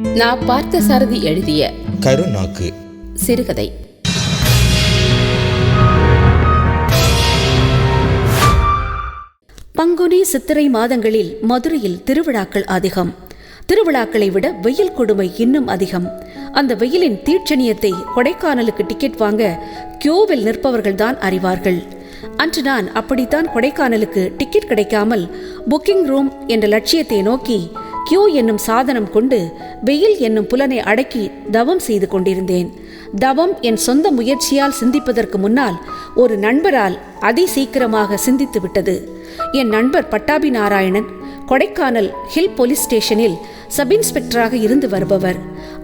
நான் பார்த்த சாரதி எழுதிய கருநாக்கு. சிறுகதை. பங்குனி சித்திரை மாதங்களில் மதுரையில் திருவிழாக்கள் அதிகம். திருவிழாக்களை விட வெயில் கொடுமை இன்னும் அதிகம். அந்த வெயிலின் தீட்சணியத்தை கொடைக்கானலுக்கு டிக்கெட் வாங்க கியூவில் நிற்பவர்கள்தான் அறிவார்கள். அன்று நான் அப்படித்தான் கொடைக்கானலுக்கு டிக்கெட் கிடைக்காமல் புக்கிங் ரூம் என்ற லட்சியத்தை நோக்கி கியூ என்னும் சாதனம் கொண்டு வெயில் என்னும் புலனை அடக்கி தவம் செய்து கொண்டிருந்தேன். தவம் என் சொந்த முயற்சியால் சிந்திப்பதற்கு முன்னால் ஒரு நண்பரால் அதி சீக்கிரமாக சிந்தித்து விட்டது. என் நண்பர் பட்டாபி நாராயணன் கொடைக்கானல் ஹில் போலீஸ் ஸ்டேஷனில் சப் இன்ஸ்பெக்டராக இருந்து வருபவர்.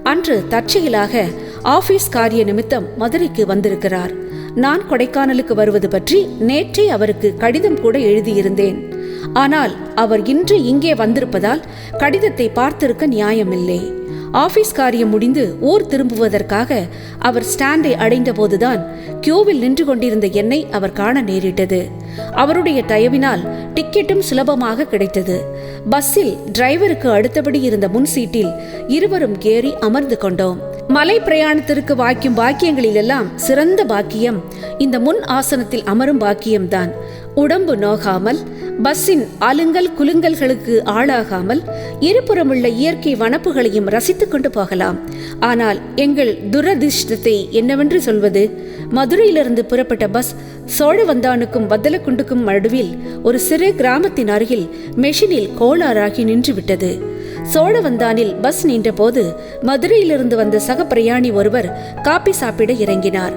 அன்று தற்செயலாக ஆபீஸ் காரிய நிமித்தம் மதுரைக்கு வந்திருக்கிறார். நான் கொடைக்கானலுக்கு வருவது பற்றி நேற்றே அவருக்கு கடிதம் கூட எழுதியிருந்தேன். ஆனால் அவர் இன்று இங்கே வந்திருப்பதால் கடிதத்தை பார்த்திருக்க நியாயமில்லை. ஆபீஸ் காரியம் முடிந்து ஊர் திரும்புவதற்காக அவர் ஸ்டாண்டை அடைந்தபோதுதான் கியூவில் நின்று கொண்டிருந்த என்னை அவர் காண நேரிட்டது. அவருடைய தயவினால் டிக்கெட்டும் சுலபமாக கிடைத்தது. பஸ்ஸில் டிரைவருக்கு அடுத்தபடி இருந்த முன் சீட்டில் இருவரும் ஏறி அமர்ந்து கொண்டோம். மலை பிரயாணத்திற்கு வாய்க்கும் பாக்கியங்களிலெல்லாம் சிறந்த பாக்கியம். இந்த முன் ஆசனத்தில் அமரும் பாக்கியம்தான். உடம்பு நோகாமல் பஸ்ஸின் அலுங்கல் குலுங்கல்களுக்கு ஆளாகாமல் இருபுறமுள்ள இயற்கை வனப்புகளையும் ரசித்துக் கொண்டு போகலாம். ஆனால் எங்கள் துரதிர்ஷ்டத்தை என்னவென்று சொல்வது? மதுரையிலிருந்து புறப்பட்ட பஸ் சோழவந்தானுக்கும் வத்தலக்குண்டுக்கும் நடுவில் ஒரு சிறு கிராமத்தின் அருகில் மெஷினில் கோளாறாகி நின்றுவிட்டது. சோழவந்தானில் பஸ் நின்றபோது மதுரையிலிருந்து வந்த சக பிரயாணி ஒருவர் காபி சாப்பிட இறங்கினார்.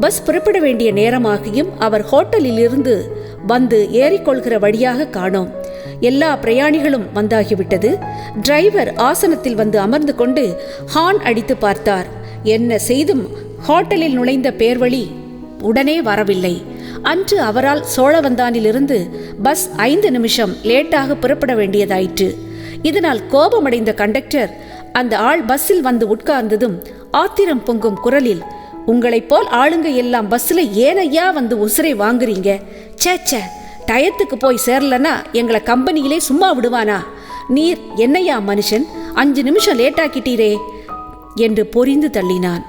பஸ் புறப்பட வேண்டிய நேரமாகியும் அவர் ஹோட்டலில் இருந்து வந்து ஏறிக்கொள்கிற வழியாக காணோம். எல்லா பிரயாணிகளும் வந்தாகிவிட்டது. டிரைவர் ஆசனத்தில் வந்து அமர்ந்து கொண்டு ஹார்ன் அடித்து பார்த்தார். என்ன செய்தும் ஹோட்டலில் நுழைந்த பேர்வழி உடனே வரவில்லை. அன்று அவரால் சோழவந்தானிலிருந்து பஸ் ஐந்து நிமிஷம் லேட்டாக புறப்பட வேண்டியதாயிற்று. இதனால் கோபமடைந்த கண்டக்டர் அந்த ஆள் பஸ்ஸில் வந்து உட்கார்ந்ததும் ஆத்திரம் பொங்கும் குரலில் உங்களைப் போல் ஆளுங்க எல்லாம் பஸ்ஸில் ஏனையா வந்து உசுரை வாங்குறீங்க? ச்சே ச்சே டயத்துக்கு போய் சேரலன்னா எங்களை கம்பெனியிலே சும்மா விடுவானா? நீர் என்னையா மனுஷன்? அஞ்சு நிமிஷம் லேட்டாக்கிட்டீரே! என்று பொறிந்து தள்ளினான்.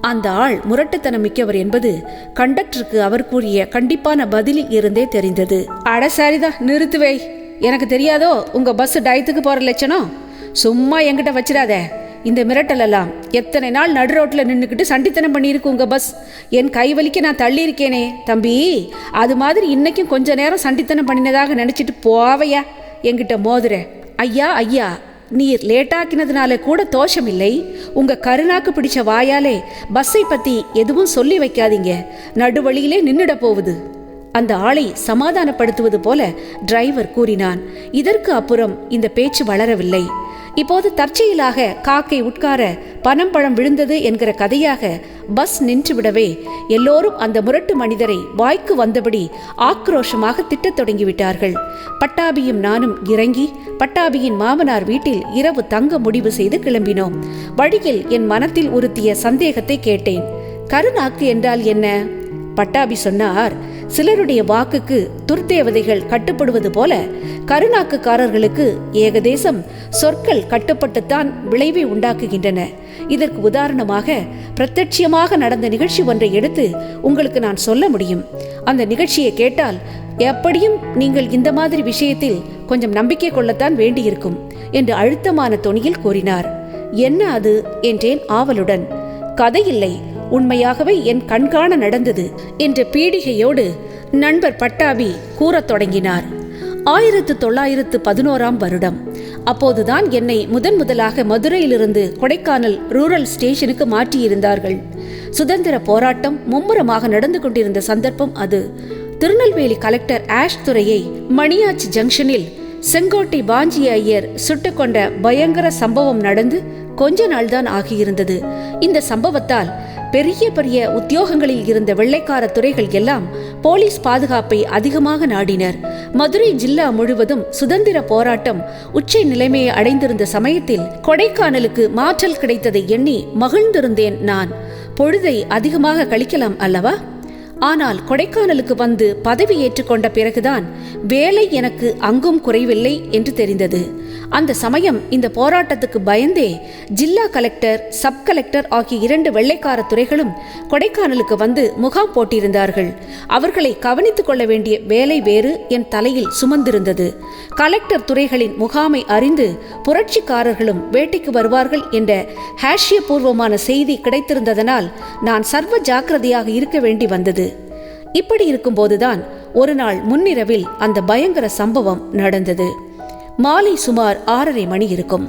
அந்த ஆள் முரட்டுத்தனம் மிக்கவர் என்பது கண்டக்டருக்கு அவர் கூறிய கண்டிப்பான பதிலில் இருந்தே தெரிந்தது. அட சரிதான் நிறுத்துவை எனக்கு தெரியாதோ உங்கள் பஸ் டயத்துக்கு போகிற லட்சணம்? சும்மா என்கிட்ட வச்சிடாத. இந்த மிரட்டல் எல்லாம் எத்தனை நாள் நடு ரோட்டில் நின்றுக்கிட்டு சண்டித்தனம் பண்ணியிருக்கு உங்கள் பஸ் என் கை வலிக்க நான் தள்ளியிருக்கேனே. தம்பி அது மாதிரி இன்னைக்கும் கொஞ்ச நேரம் சண்டித்தனம் பண்ணினதாக நினச்சிட்டு போவையா? என்கிட்ட மோதுற. ஐயா ஐயா நீர் லேட்டாக்கினதுனால கூட தோஷமில்லை. உங்க கருணாக்கு பிடிச்ச வாயாலே பஸ்ஸை பத்தி எதுவும் சொல்லி வைக்காதீங்க. நடுவழியிலே நின்னுட போகுது. அந்த ஆளை சமாதானப்படுத்துவது போல டிரைவர் கூறினான். இதற்கு அப்புறம் இந்த பேச்சு வளரவில்லை. இப்போது தற்செயலாக காக்கை உட்கார பணம் பழம் விழுந்தது என்கிற கதையாக பஸ் நின்றுவிடவே எல்லோரும் அந்த முரட்டு மனிதரை வாய்க்கு வந்தபடி ஆக்ரோஷமாக திட்டத் தொடங்கிவிட்டார்கள். பட்டாபியும் நானும் இறங்கி பட்டாபியின் மாமனார் வீட்டில் இரவு தங்க முடிவு செய்து கிளம்பினோம். வழியில் என் மனத்தில் உறுத்திய சந்தேகத்தை கேட்டேன். கருநாக்கு என்றால் என்ன? பட்டாபி சொன்னார் சிலருடைய வாக்குக்கு துர்தேவதைகள் கட்டுப்படுவது போல கருணாக்குக்காரர்களுக்கு ஏகதேசம் சொற்கள் கட்டுப்பட்டுத்தான் விளைவை உண்டாக்குகின்றன. இதற்கு உதாரணமாக பிரத்யட்சியமாக நடந்த நிகழ்ச்சி ஒன்றை எடுத்து உங்களுக்கு நான் சொல்ல முடியும். அந்த நிகழ்ச்சியை கேட்டால் எப்படியும் நீங்கள் இந்த மாதிரி விஷயத்தில் கொஞ்சம் நம்பிக்கை கொள்ளத்தான் வேண்டியிருக்கும் என்று அழுத்தமான தொனியில் கூறினார். என்ன அது? என்றேன் ஆவலுடன். கதையில்லை உண்மையாகவே என் கண்காண நடந்தது என்ற பீடிகையோடு நண்பர் பட்டாபி கூறத் தொடங்கினார். ஆயிரத்து தொள்ளாயிரத்து பதினோராம் வருடம். அப்போதுதான் என்னை முதன் முதலாக மதுரையிலிருந்து கொடைக்கானல் ரூரல் ஸ்டேஷனுக்கு மாற்றியிருந்தார்கள். சுதந்திர போராட்டம் மும்முரமாக நடந்து கொண்டிருந்த சந்தர்ப்பம் அது. திருநெல்வேலி கலெக்டர் ஆஷ் துரையை மணியாச்சி ஜங்ஷனில் செங்கோட்டை பாஞ்சி ஐயர் சுட்டுக்கொண்ட பயங்கர சம்பவம் நடந்து கொஞ்ச நாள்தான் ஆகியிருந்தது. இந்த சம்பவத்தால் பெரிய பெரிய உத்தியோகங்களில் இருந்த வெள்ளைக்கார துறைகள் எல்லாம் போலீஸ் பாதுகாப்பை அதிகமாக நாடினர். மதுரை ஜில்லா முழுவதும் சுதந்திர போராட்டம் உச்ச நிலைமையை அடைந்திருந்த சமயத்தில் கொடைக்கானலுக்கு மாற்றல் கிடைத்ததை எண்ணி மகிழ்ந்திருந்தேன் நான். பொழுதை அதிகமாக கழிக்கலாம் அல்லவா? ஆனால் கொடைக்கானலுக்கு வந்து பதவி ஏற்றுக்கொண்ட பிறகுதான் வேலை எனக்கு அங்கும் குறைவில்லை என்று தெரிந்தது. அந்த சமயம் இந்த போராட்டத்துக்கு பயந்தே ஜில்லா கலெக்டர் சப் கலெக்டர் ஆகிய இரண்டு வெள்ளைக்கார துறைகளும் கொடைக்கானலுக்கு வந்து முகாம் போட்டிருந்தார்கள். அவர்களை கவனித்துக் கொள்ள வேண்டிய வேலை வேறு என் தலையில் சுமந்திருந்தது. கலெக்டர் துறைகளின் முகாமை அறிந்து புரட்சிக்காரர்களும் வேட்டைக்கு வருவார்கள் என்ற ஹாஷியபூர்வமான செய்தி கிடைத்திருந்ததனால் நான் சர்வ ஜாக்கிரதையாக இருக்க வேண்டி வந்தது. இப்படி இருக்கும்போதுதான் ஒரு நாள் முன்னிரவில் அந்த பயங்கர சம்பவம் நடந்தது. மாலை சுமார் ஆறரை மணி இருக்கும்.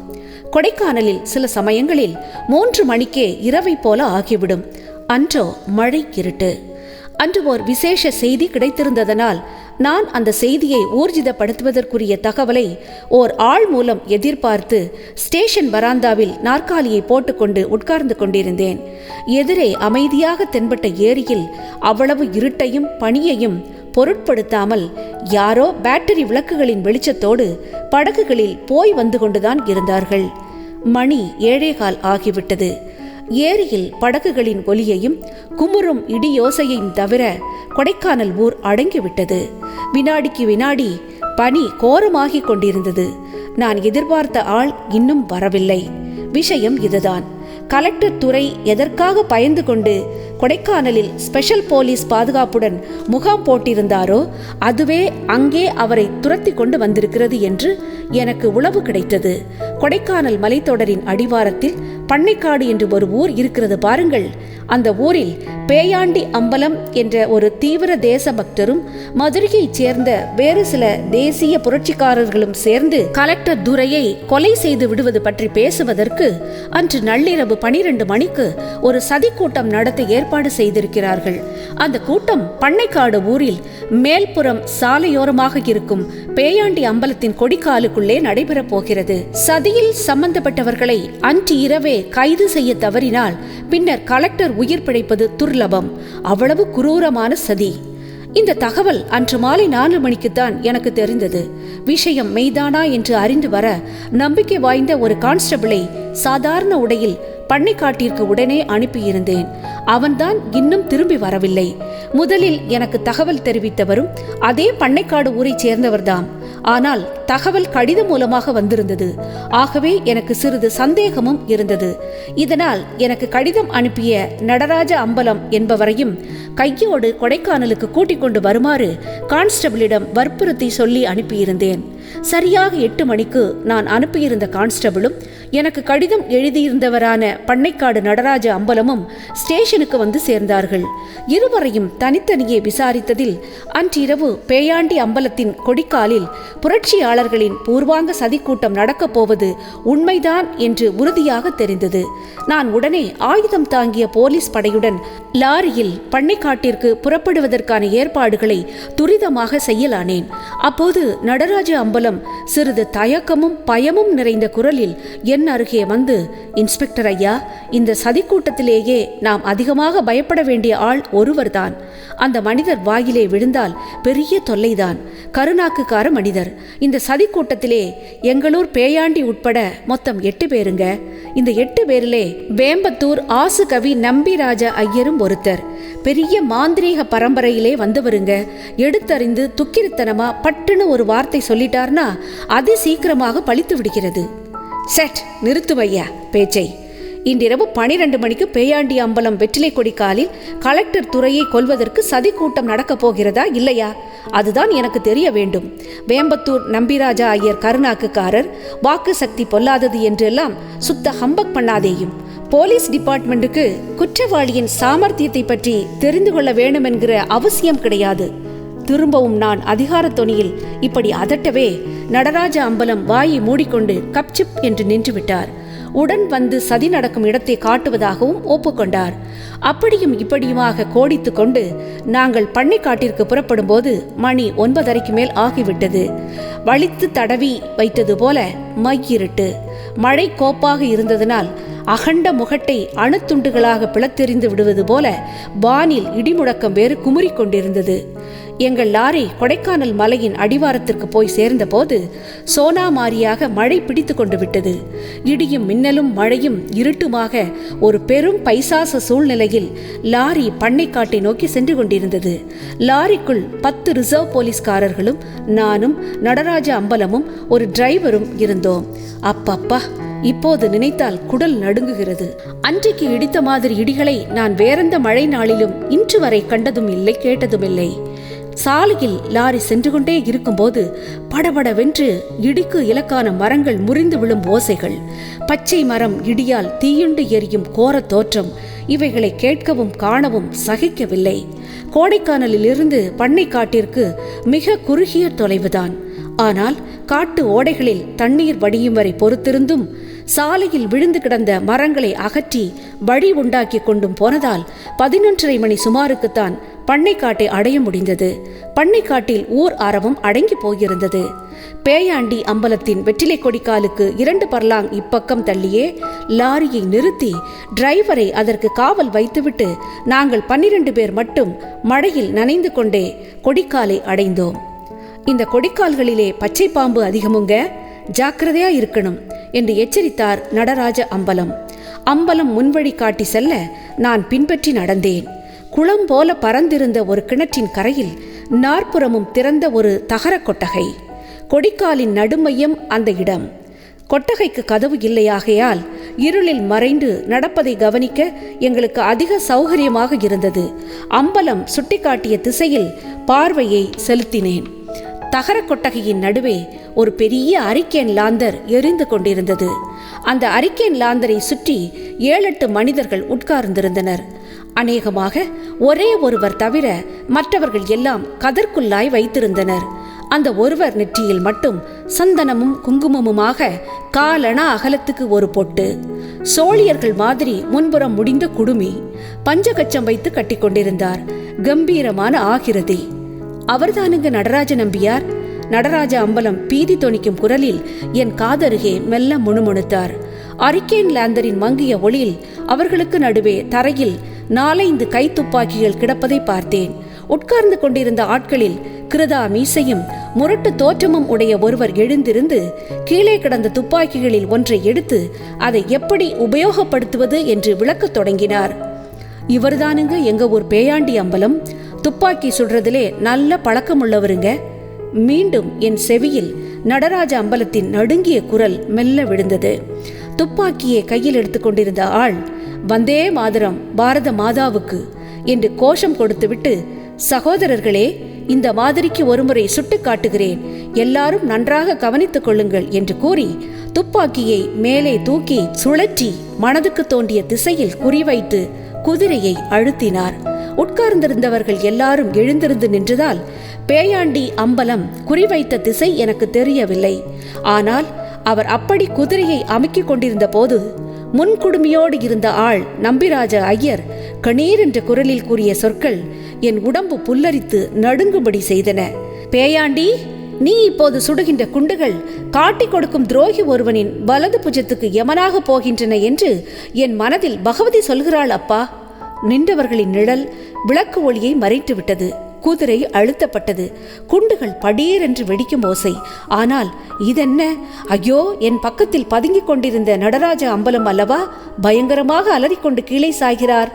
கொடைக்கானலில் சில சமயங்களில் மூன்று மணிக்கே இரவை போல ஆகிவிடும். அன்றோ மழை இருட்டு. அன்று ஓர் விசேஷ செய்தி கிடைத்திருந்ததனால் நான் அந்த செய்தியை ஊர்ஜிதப்படுத்துவதற்குரிய தகவலை ஓர் ஆள் மூலம் எதிர்பார்த்து ஸ்டேஷன் வராந்தாவில் நாற்காலியை போட்டுக்கொண்டு உட்கார்ந்து கொண்டிருந்தேன். எதிரே அமைதியாக தென்பட்ட ஏரியில் அவ்வளவு இருட்டையும் பனியையும் பொருட்படுத்தாமல் யாரோ பேட்டரி விளக்குகளின் வெளிச்சத்தோடு படகுகளில் போய் வந்து கொண்டுதான் இருந்தார்கள். மணி ஏழேகால் ஆகிவிட்டது. ஏரியில் படகுகளின் ஒலியையும் குமுறும் இடியோசையையும் தவிர கொடைக்கானல் ஊர் அடங்கிவிட்டது. வினாடிக்கு வினாடி பனி கோரமாகிக் கொண்டிருந்தது. நான் எதிர்பார்த்த ஆள் இன்னும் வரவில்லை. விஷயம் இதுதான். கலெக்டர் துறை எதற்காக பயந்து கொண்டு கொடைக்கானலில் ஸ்பெஷல் போலீஸ் பாதுகாப்புடன் முகாம் போட்டிருந்தாரோ அதுவே அங்கே அவரை துரத்தி கொண்டு வந்திருக்கிறது என்று எனக்கு உளவு கிடைத்தது. கொடைக்கானல் மலைத்தொடரின் அடிவாரத்தில் பண்ணைக்காடு என்று ஒரு ஊர் இருக்கிறது பாருங்கள். அந்த ஊரில் பேயாண்டி அம்பலம் என்ற ஒரு தீவிர தேசபக்தரும் மதுரையைச் சேர்ந்த வேறு சில தேசிய புரட்சிக்காரர்களும் சேர்ந்து கலெக்டர் துரையை கொலை செய்து விடுவது பற்றி பேசுவதற்கு அன்று நள்ளிரவு பனிரெண்டு மணிக்கு ஒரு சதி கூட்டம் நடத்த ஏற்பாடு செய்திருக்கிறார்கள். அந்த கூட்டம் பண்ணைக்காடு ஊரில் மேல்புறம் சாலையோரமாக இருக்கும் பேயாண்டி அம்பலத்தின் கொடிக்காலுக்குள்ளே நடைபெறப் போகிறது. சதியில் சம்பந்தப்பட்டவர்களை அன்று இரவே கைது செய்ய தவறினால் பின்னர் கலெக்டர் உயிர் பிழைப்பது துர்லபம். அவ்வளவு குரூரமான சதி. இந்த தகவல் அன்று மாலை நாலு மணிக்குத்தான் எனக்கு தெரிந்தது. விஷயம் மெய்தானா என்று அறிந்து வர நம்பிக்கை வாய்ந்த ஒரு கான்ஸ்டபிளை சாதாரண உடையில் பண்ணைக்காட்டிற்கு உடனே அனுப்பியிருந்தேன். அவன்தான் இன்னும் திரும்பி வரவில்லை. முதலில் எனக்கு தகவல் தெரிவித்தவரும் அதே பண்ணைக்காடு ஊரைச் சேர்ந்தவர்தாம். ஆனால் தகவல் கடிதம் மூலமாக வந்திருந்தது. ஆகவே எனக்கு சிறிது சந்தேகமும் இருந்தது. இதனால் எனக்கு கடிதம் அனுப்பிய நடராஜ அம்பலம் என்பவரையும் கையோடு கொடைக்கானலுக்கு கூட்டிக் கொண்டு வருமாறு கான்ஸ்டபிளிடம் வற்புறுத்தி சொல்லி அனுப்பியிருந்தேன். சரியாக எட்டு மணிக்கு நான் அனுப்பியிருந்த கான்ஸ்டபிளும் எனக்கு கடிதம் எழுதியிருந்தவரான பண்ணைக்காடு நடராஜ அம்பலமும் ஸ்டேஷனுக்கு வந்து சேர்ந்தார்கள். இருவரையும் தனித்தனியே விசாரித்ததில் அன்றிரவு பேயாண்டி அம்பலத்தின் கொடிக்காலில் புரட்சியாளர்களின் பூர்வாங்க சதிக்கூட்டம் நடக்கப் போவது உண்மைதான் என்று உறுதியாக தெரிந்தது. நான் உடனே ஆயுதம் தாங்கிய போலீஸ் படையுடன் லாரியில் பண்ணைக்காட்டிற்கு புறப்படுவதற்கான ஏற்பாடுகளை துரிதமாக செய்யலானேன். அப்போது நடராஜ அம்பலம் சிறிது தயக்கமும் பயமும் நிறைந்த குரலில் என் அருகே வந்து இன்ஸ்பெக்டர் ஐயா இந்த சதிக்கூட்டத்திலேயே நாம் அதிகமாக பயப்பட வேண்டிய ஆள் ஒருவர்தான். அந்த மனிதர் வாயிலே விழுந்தால் பெரிய தொல்லைதான். கருணாக்குக்கார மனிதர். இந்த சதிக்கூட்டத்திலே எங்களூர் பேயாண்டி உட்பட மொத்தம் எட்டு பேருங்க. இந்த எட்டு பேரிலே வேம்பத்தூர் ஆசு கவி நம்பிராஜ ஐயரும் ஒருத்தர். பெரிய மாந்திரீக பரம்பரையிலே வந்தவருங்க. எடுத்தறிந்து துக்கிரித்தனமா பட்டுன்னு ஒரு வார்த்தை சொல்லிட்டார்னா அதி சீக்கிரமாக பழித்து விடுகிறது. செட் நிறுத்துவையா பேச்சை. இன்றிரவு பனிரெண்டு மணிக்கு பேயாண்டி அம்பலம் வெற்றிலை கொடி காலில் கலெக்டர் துறையை கொல்வதற்கு சதி கூட்டம் நடக்கப் போகிறதா இல்லையா? அதுதான் எனக்கு தெரிய வேண்டும். வேம்பத்தூர் நம்பிராஜா ஐயர் கருணாக்குக்காரர் வாக்கு சக்தி பொல்லாதது என்றெல்லாம் சுத்த ஹம்பக் பண்ணாதேயும். போலீஸ் டிபார்ட்மெண்ட்டுக்கு குற்றவாளியின் சாமர்த்தியத்தை பற்றி தெரிந்து கொள்ள வேண்டும் என்கிற அவசியம் கிடையாது. திரும்பவும் நான் அதிகார தொனியில் இப்படி அதட்டவே நடராஜ அம்பலம் வாயை மூடிக்கொண்டு கப்சிப் என்று நின்றுவிட்டார். உடன் வந்து சதி நடக்கும் இடத்தை காட்டுவதாகவும் ஒப்புக்கொண்டார். அப்படியும் இப்படியுமாக கோடித்து கொண்டு நாங்கள் பண்ணைக்காட்டிற்கு புறப்படும் போது மணி ஒன்பதரைக்கு மேல் ஆகிவிட்டது. வலித்து தடவி வைத்தது போல மையிருட்டு. மழை கோப்பாக இருந்ததனால் அகண்ட முகட்டை அணுத்துண்டுகளாக பிளத்தெறிந்து விடுவது போல வானில் இடிமுழக்கம் வேறு குமுறிக் கொண்டிருந்தது. எங்கள் லாரி கொடைக்கானல் மலையின் அடிவாரத்திற்கு போய் சேர்ந்தபோது சோனாமாரியாக மழை பிடித்து கொண்டு விட்டது. இடியும் மின்னலும் மழையும் இருட்டுமாக ஒரு பெரும் பைசாச சூழ்நிலையில் லாரி பண்ணைக்காட்டை நோக்கி சென்று கொண்டிருந்தது. லாரிக்குள் பத்து ரிசர்வ் போலீஸ்காரர்களும் நானும் நடராஜ அம்பலமும் ஒரு டிரைவரும் இருந்தோம். அப்பப்பா இப்போது நினைத்தால் குடல் நடுங்குகிறது. அன்றைக்கு இடித்த மாதிரி இடிகளை நான் வேறெந்த மழை நாளிலும் இன்று வரை கண்டதும் இல்லை கேட்டதும் இல்லை. சாலையில் லாரி சென்று கொண்டே இருக்கும்போது படபடவென்று இடிக்கு இலக்கான மரங்கள் முறிந்து விழும் ஓசைகள். பச்சை மரம் இடியால் தீயுண்டு எரியும் கோர தோற்றம் இவைகளை கேட்கவும் காணவும் சகிக்கவில்லை. கோடைக்கானலில் இருந்து பண்ணை காட்டிற்கு மிக குறுகிய தொலைவுதான். ஆனால் காட்டு ஓடைகளில் தண்ணீர் வடியும் வரை பொறுத்திருந்தும் சாலையில் விழுந்து கிடந்த மரங்களை அகற்றி வழி உண்டாக்கி கொண்டும் போனதால் பதினொன்றரை மணி சுமாருக்குத்தான் பண்ணைக்காட்டை அடைய முடிந்தது. பண்ணைக்காட்டில் ஊர் ஆரவம் அடங்கி போயிருந்தது. பேயாண்டி அம்பலத்தின் வெற்றிலை கொடிக்காலுக்கு இரண்டு பர்லாங் இப்பக்கம் தள்ளியே லாரியை நிறுத்தி டிரைவரை அதற்கு காவல் வைத்துவிட்டு நாங்கள் பன்னிரண்டு பேர் மட்டும் மழையில் நனைந்து கொண்டே கொடிக்காலை அடைந்தோம். இந்த கொடிக்கால்களிலே பச்சை பாம்பு அதிகமுங்க ஜாக்கிரதையா இருக்கணும் என்று எச்சரித்தார் நடராஜ அம்பலம். அம்பலம் முன்வழி காட்டி செல்ல நான் பின்பற்றி நடந்தேன். குளம் போல பறந்திருந்த ஒரு கிணற்றின் கரையில் நாற்புறமும் திறந்த ஒரு தகர கொட்டகை. கொடிக்காலின் நடுமையம் அந்த இடம். கொட்டகைக்கு கதவு இல்லையாகையால் இருளில் மறைந்து நடப்பதை கவனிக்க எங்களுக்கு அதிக சௌகரியமாக இருந்தது. அம்பலம் சுட்டிக்காட்டிய திசையில் பார்வையை செலுத்தினேன். தகர கொட்டகையின் நடுவே ஒரு பெரிய அரிக்கேன் லாந்தர் எரிந்து கொண்டிருந்தது. அந்த அரிக்கேன் லாந்தரை சுற்றி ஏழெட்டு மனிதர்கள் உட்கார்ந்திருந்தனர். அநேகமாக ஒரே ஒருவர் தவிர மற்றவர்கள் எல்லாம் கதற்குள்ளாய் வைத்திருந்தனர். அந்த ஒருவர் நெற்றியில் மட்டும் சந்தனமும் குங்குமமுமாக காலண அகலத்துக்கு ஒரு பொட்டு சோழியர்கள் மாதிரி முன்புறம் முடிந்த குடுமி பஞ்சகச்சம் வைத்து கட்டிக்கொண்டிருந்தார் கம்பீரமான ஆகிரதி. அவர்தானுங்க நடராஜ நம்பியார்? நடராஜ அம்பலம் பீதி தொனிக்கும் குரலில் என் காதருகே மெல்ல முணுமுணுத்தார். அரிக்கேன் லேந்தரின் மங்கிய ஒளியில் அவர்களுக்கு நடுவே தரையில் நாலைந்து கை துப்பாக்கிகள் கிடப்பதை பார்த்தேன். உட்கார்ந்து கொண்டிருந்த ஆட்களில் கிருதா மீசையும் முரட்டு தோற்றமும் உடைய ஒருவர் எழுந்திருந்து கீழே கிடந்த துப்பாக்கிகளில் ஒன்றை எடுத்து அதை எப்படி உபயோகப்படுத்துவது என்று விளக்கத் தொடங்கினார். இவர்தானுங்க எங்க ஊர் பேயாண்டி அம்பலம். துப்பாக்கி சுடுறதிலே நல்ல பழக்கமுள்ளவருங்க. மீண்டும் என் செவியில் நடராஜ அம்பலத்தின் நடுங்கிய குரல் மெல்ல விழுந்தது. துப்பாக்கியை கையில் எடுத்துக்கொண்டிருந்த ஆள் வந்தே மாதரம் பாரத மாதாவுக்கு என்று கோஷம் கொடுத்துவிட்டு சகோதரர்களே இந்த மாதிரிக்கு ஒருமுறை சுட்டு காட்டுகிறேன். எல்லாரும் நன்றாக கவனித்துக் கொள்ளுங்கள் என்று கூறி துப்பாக்கியை மேலே தூக்கி சுழற்றி மனதுக்கு தோண்டிய திசையில் குறிவைத்து குதிரையை அழுத்தினார். உட்கார்ந்திருந்தவர்கள் எல்லாரும் எழுந்திருந்து நின்றதால் பேயாண்டி அம்பலம் குறிவைத்த திசை எனக்கு தெரியவில்லை. ஆனால் அவர் அப்படி குதிரையை அமுக்கிக் கொண்டிருந்த போது முன்குடுமியோடு இருந்த ஆள் நம்பிராஜ ஐயர் கணீர் என்ற குரலில் கூறிய சொற்கள் என் உடம்பு புல்லரித்து நடுங்கும்படி செய்தன. பேயாண்டி நீ இப்போது சுடுகின்ற குண்டுகள் காட்டிக் கொடுக்கும் துரோகி ஒருவனின் வலது புஜத்துக்கு யமனாக போகின்றன என்று என் மனதில் பகவதி சொல்கிறாள் அப்பா. நின்றவர்களின் நிழல் விளக்கு ஒளியை மறைத்து விட்டது குதிரை அழுத்தப்பட்டது. குண்டுகள் படீர் என்று வெடிக்கும் ஓசை. ஆனால் இதென்ன? ஐயோ என் பக்கத்தில் பதுங்கிக் கொண்டிருந்த நடராஜ அம்பலம் அல்லவா? பயங்கரமாக அலறிக்கொண்டு கீழே சாய்கிறார்.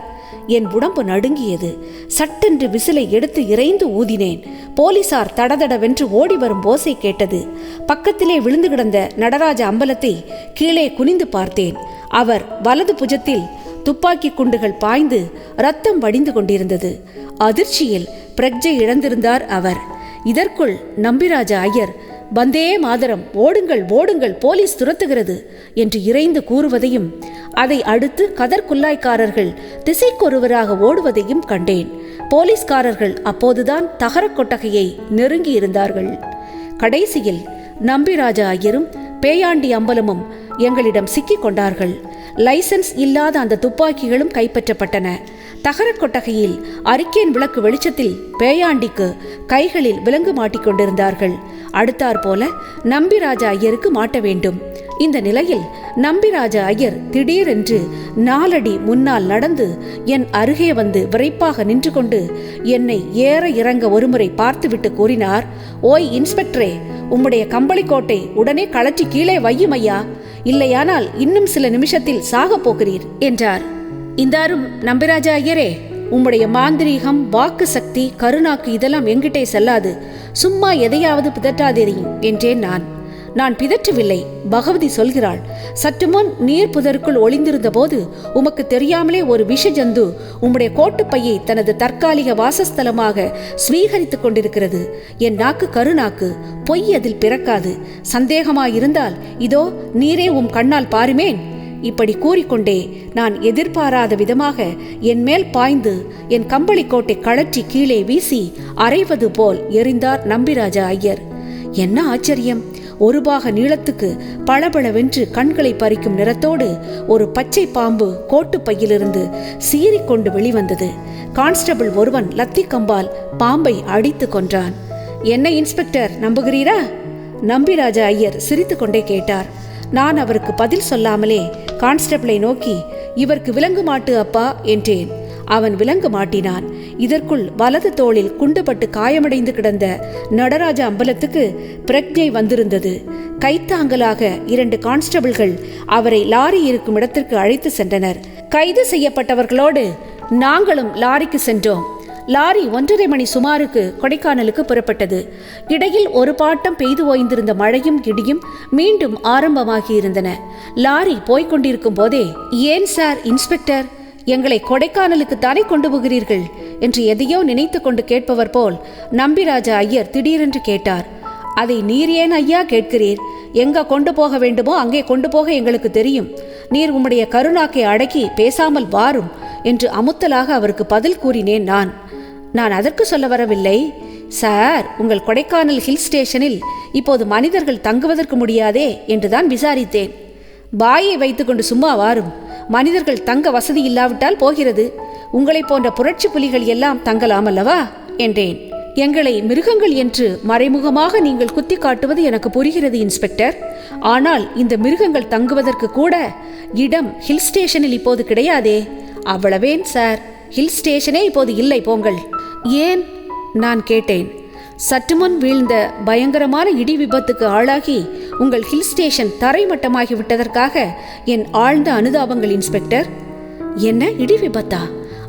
என் உடம்பு நடுங்கியது. சட்டென்று விசிலை எடுத்து இறைந்து ஊதினேன். போலீசார் தடதடவென்று ஓடி வரும் ஓசை கேட்டது. பக்கத்திலே விழுந்து கிடந்த நடராஜ அம்பலத்தை கீழே குனிந்து பார்த்தேன். அவர் வலது புஜத்தில் துப்பாக்கி குண்டுகள் பாய்ந்து ரத்தம் வடிந்து கொண்டிருந்தது. அதிர்ச்சியில் பிரக்ஜை இழந்திருந்தார் அவர். இதற்குள் நம்பிராஜ ஐயர் வந்தே மாதரம் ஓடுங்கள் ஓடுங்கள் போலீஸ் துரத்துகிறது என்று இறைந்து கூறுவதையும் அதை அடுத்து கதற்குள்ளாய்க்காரர்கள் திசைக்கொருவராக ஓடுவதையும் கண்டேன். போலீஸ்காரர்கள் அப்போதுதான் தகர கொட்டகையை நெருங்கி இருந்தார்கள் கடைசியில் நம்பிராஜா ஐயரும் பேயாண்டி அம்பலமும் எங்களிடம் சிக்கிக் கொண்டார்கள் லைசன்ஸ் இல்லாத அந்த துப்பாக்கிகளும் கைப்பற்றப்பட்டன. தகரக் கொட்டகையில் அறிக்கையின் விளக்கு வெளிச்சத்தில் பேயாண்டிக்கு கைகளில் விலங்கு மாட்டிக்கொண்டிருந்தார்கள். அடுத்தாற் போல நம்பிராஜா ஐயருக்கு மாட்ட வேண்டும். இந்த நிலையில் நம்பிராஜ ஐயர் திடீரென்று நாலடி முன்னால் நடந்து என் அருகே வந்து விரைப்பாக நின்று கொண்டு என்னை ஏற இறங்க ஒருமுறை பார்த்துவிட்டு கூறினார் ஓய் இன்ஸ்பெக்டரே உம்முடைய கம்பளிக்கோட்டை உடனே கழற்றி கீழே வையும் ஐயா. இல்லையானால் இன்னும் சில நிமிஷத்தில் சாகப் போகிறீர் என்றார். இந்தாரும் நம்பிராஜா ஐயரே உம்முடைய மாந்திரீகம் வாக்கு சக்தி கருணாக்கு இதெல்லாம் எங்கிட்டே செல்லாது. சும்மா எதையாவது பிதற்றாதேரியும் என்றேன் நான். நான் பிதற்றவில்லை. பகவதி சொல்கிறாள் சற்று முன் நீர் புதருக்குள் ஒளிந்திருந்த போது உமக்கு தெரியாமலே ஒரு விஷ ஜந்து உம்முடைய கோட்டுப்பையை தனது தற்காலிக வாசஸ்தலமாக ஸ்வீகரித்துக் கொண்டிருக்கிறது. என் நாக்கு கருநாக்கு பொய் அதில் பிறக்காது. சந்தேகமாயிருந்தால் இதோ நீரே உம் கண்ணால் பாருமேன். இப்படி கூறிக்கொண்டே நான் எதிர்பாராத விதமாக என் மேல் பாய்ந்து என் கம்பளிக்கோட்டை கழற்றி கீழே வீசி அரைவது போல் எறிந்தார் நம்பிராஜா ஐயர். என்ன ஆச்சரியம்! ஒரு பாக நீளத்துக்கு பளபளவென்று கண்களை பறிக்கும் நிறத்தோடு ஒரு பச்சை பாம்பு கோட்டுப்பையிலிருந்து சீறிக்கொண்டு வெளிவந்தது. கான்ஸ்டபிள் ஒருவன் லத்தி கம்பால் பாம்பை அடித்து கொன்றான். என்ன இன்ஸ்பெக்டர் நம்புகிறீரா? நம்பிராஜா ஐயர் சிரித்துக்கொண்டே கேட்டார். நான் அவருக்கு பதில் சொல்லாமலே கான்ஸ்டபிளை நோக்கி இவருக்கு விலங்கு மாட்டு அப்பா என்றேன். அவன் விலங்கு மாட்டினான். இதற்குள் வலது தோளில் குண்டுபட்டு காயமடைந்து கிடந்த நடராஜ அம்பலத்துக்கு பிரக்ஞை வந்திருந்தது. கைத்தாங்கலாக இரண்டு கான்ஸ்டபிள்கள் அவரை லாரி இருக்கும் இடத்திற்கு அழைத்து சென்றனர். கைது செய்யப்பட்டவர்களோடு நாங்களும் லாரிக்கு சென்றோம். லாரி ஒன்றரை மணி சுமாருக்கு கொடைக்கானலுக்கு புறப்பட்டது. இடையில் ஒரு பாட்டம் பெய்து ஓய்ந்திருந்த மழையும் இடியும் மீண்டும் ஆரம்பமாகியிருந்தன. லாரி போய்கொண்டிருக்கும் போதே ஏன் சார் இன்ஸ்பெக்டர்? எங்களை கொடைக்கானலுக்கு தானே கொண்டு போகிறீர்கள்? என்று எதையோ நினைத்து கொண்டு கேட்பவர் போல் நம்பிராஜா ஐயர் திடீரென்று கேட்டார். அதை நீர் ஏன் ஐயா கேட்கிறீர்? எங்க கொண்டு போக வேண்டுமோ அங்கே கொண்டு போக எங்களுக்கு தெரியும். நீர் உம்முடைய கருணாக்கை அடக்கி பேசாமல் வாரும் என்று அமுத்தலாக அவருக்கு பதில் கூறினேன் நான். நான் அதற்கு சொல்ல வரவில்லை. சார் உங்கள் கொடைக்கானல் ஹில் ஸ்டேஷனில் இப்போது மனிதர்கள் தங்குவதற்கு முடியாதே என்றுதான் விசாரித்தேன். பாயை வைத்துக்கொண்டு சும்மா வாரும். மனிதர்கள் தங்க வசதி இல்லாவிட்டால் போகிறது. உங்களைப் போன்ற புரட்சி புலிகள் எல்லாம் தங்கலாம் அல்லவா என்றேன். எங்களை மிருகங்கள் என்று மறைமுகமாக நீங்கள் குத்தி காட்டுவது எனக்கு புரிகிறது இன்ஸ்பெக்டர். ஆனால் இந்த மிருகங்கள் தங்குவதற்கு கூட இடம் ஹில் ஸ்டேஷனில் இப்போது கிடையாதே. அவ்வளவேன் சார். ஹில் ஸ்டேஷனே இப்போது இல்லை போங்கள். ஏன்? நான் கேட்டேன். சற்று முன் வீழ்ந்த பயங்கரமான இடி விபத்துக்கு ஆளாகி உங்கள் ஹில் ஸ்டேஷன் தரைமட்டமாகி விட்டதற்காக என் ஆழ்ந்த அனுதாபங்கள் இன்ஸ்பெக்டர் என்ன இடி விபத்தா?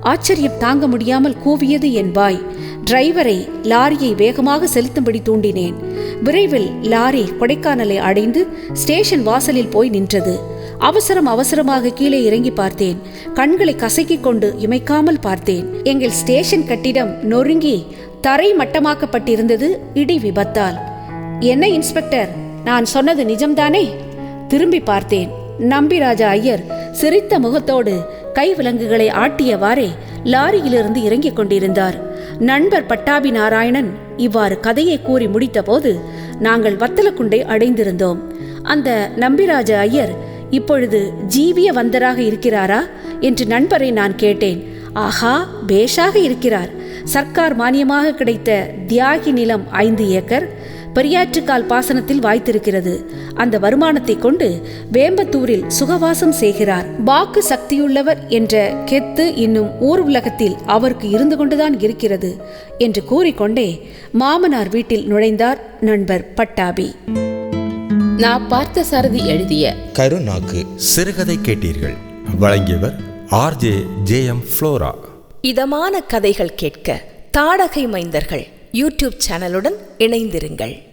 ஆச்சரியம் தாங்க முடியாமல் கூவியது என் வாய். டிரைவரை லாரியை வேகமாக செலுத்தும்படி தூண்டினேன். விரைவில் லாரி கொடைக்கானலை அடைந்து ஸ்டேஷன் வாசலில் போய் நின்றது. அவசரம் அவசரமாக கீழே இறங்கி பார்த்தேன். கண்களை கசக்கிக் கொண்டு இமைக்காமல் பார்த்தேன். எங்கள் ஸ்டேஷன் கட்டிடம் நொறுங்கி தரை மட்டமாக்கப்பட்டிருந்தது இடி விபத்தால். என்ன இன்ஸ்பெக்டர்? நான் சொன்னது நிஜம்தானே? திரும்பி பார்த்தேன். நம்பிராஜா ஐயர் சிரித்த முகத்தோடு கை விலங்குகளை ஆட்டியவாறே லாரியிலிருந்து இறங்கிக் கொண்டிருந்தார். நண்பர் பட்டாபி நாராயணன் இவ்வாறு கதையை கூறி முடித்தபோது நாங்கள் வத்தலக்குண்டை அடைந்திருந்தோம். அந்த நம்பிராஜ ஐயர் இப்பொழுது ஜீவிய வந்தராக இருக்கிறாரா? என்று நண்பரை நான் கேட்டேன். ஆஹா பேஷாக இருக்கிறார். சர்க்கார் மானியமாக கிடைத்த தியாகி நிலம் ஐந்து ஏக்கர் பெரியாற்றுக்கால் பாசனத்தில் வாய்த்திருக்கிறது. அந்த வருமானத்தை கொண்டு வேம்பத்தூரில் சுகவாசம் செய்கிறார். வாக்கு சக்தியுள்ளவர் என்ற கெத்து இன்னும் ஊர் உலகத்தில் அவருக்கு இருந்து கொண்டுதான் இருக்கிறது என்று கூறிக்கொண்டே மாமனார் வீட்டில் நுழைந்தார் நண்பர் பட்டாபி. நான் பார்த்த சாரதி எழுதிய கருநாக்கு சிறுகதை கேட்டீர்கள். வழங்கியவர் ஆர்ஜே ஜே எம் ஃப்ளோரா. இதமான கதைகள் கேட்க தாடகை மைந்தர்கள் யூடியூப் சேனலுடன் இணைந்திருங்கள்.